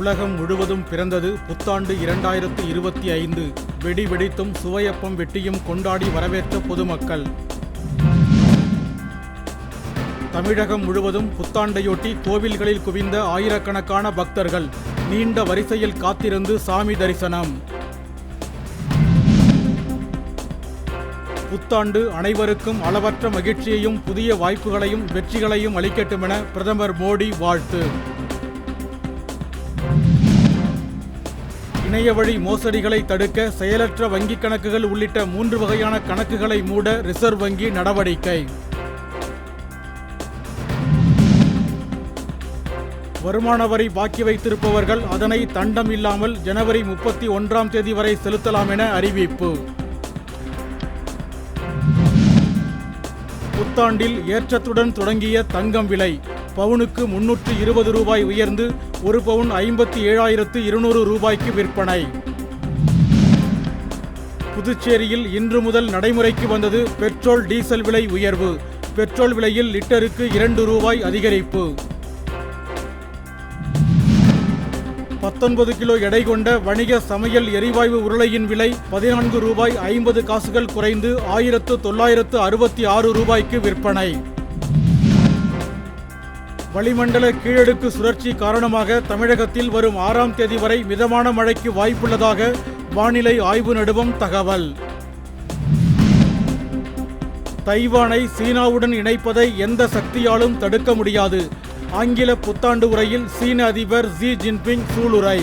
உலகம் முழுவதும் பிறந்தது புத்தாண்டு இரண்டாயிரத்து இருபத்தி ஐந்து. வெடி வெடித்தும் சுவையப்பம் வெட்டியும் கொண்டாடி வரவேற்ற பொதுமக்கள். தமிழகம் முழுவதும் புத்தாண்டையொட்டி கோவில்களில் குவிந்த ஆயிரக்கணக்கான பக்தர்கள் நீண்ட வரிசையில் காத்திருந்து சாமி தரிசனம். புத்தாண்டு அனைவருக்கும் அளவற்ற மகிழ்ச்சியையும் புதிய வாய்ப்புகளையும் வெற்றிகளையும் அளிக்கட்டுமென பிரதமர் மோடி வாழ்த்து. இணைய வழி மோசடிகளை தடுக்க செயலற்ற வங்கிக் கணக்குகள் உள்ளிட்ட மூன்று வகையான கணக்குகளை மூட ரிசர்வ் வங்கி நடவடிக்கை. வருமான வரி பாக்கி வைத்திருப்பவர்கள் அதனை தண்டம் இல்லாமல் ஜனவரி முப்பத்தி ஒன்றாம் தேதி வரை செலுத்தலாம் என அறிவிப்பு. புத்தாண்டில் ஏற்றத்துடன் தொடங்கிய தங்கம் விலை. பவுனுக்கு முன்னூற்று இருபது ரூபாய் உயர்ந்து ஒரு பவுன் ஐம்பத்தி ஏழாயிரத்து இருநூறு ரூபாய்க்கு விற்பனை. புதுச்சேரியில் இன்று முதல் நடைமுறைக்கு வந்தது பெட்ரோல் டீசல் விலை உயர்வு. பெட்ரோல் விலையில் லிட்டருக்கு இரண்டு ரூபாய் அதிகரிப்பு. பத்தொன்பது கிலோ எடை கொண்ட வணிக சமையல் எரிவாயு உருளையின் விலை பதினான்கு ரூபாய் ஐம்பது காசுகள் குறைந்து ஆயிரத்து தொள்ளாயிரத்து அறுபத்தி ஆறு ரூபாய்க்கு விற்பனை. வளிமண்டல கீழடுக்கு சுழற்சி காரணமாக தமிழகத்தில் வரும் ஆறாம் தேதி வரை மிதமான மழைக்கு வாய்ப்புள்ளதாக வானிலை ஆய்வு நடுவம் தகவல். தைவானை சீனாவுடன் இணைப்பதை எந்த சக்தியாலும் தடுக்க முடியாது. ஆங்கில புத்தாண்டு உரையில் சீன அதிபர் ஜி ஜின்பிங் சூளுரை.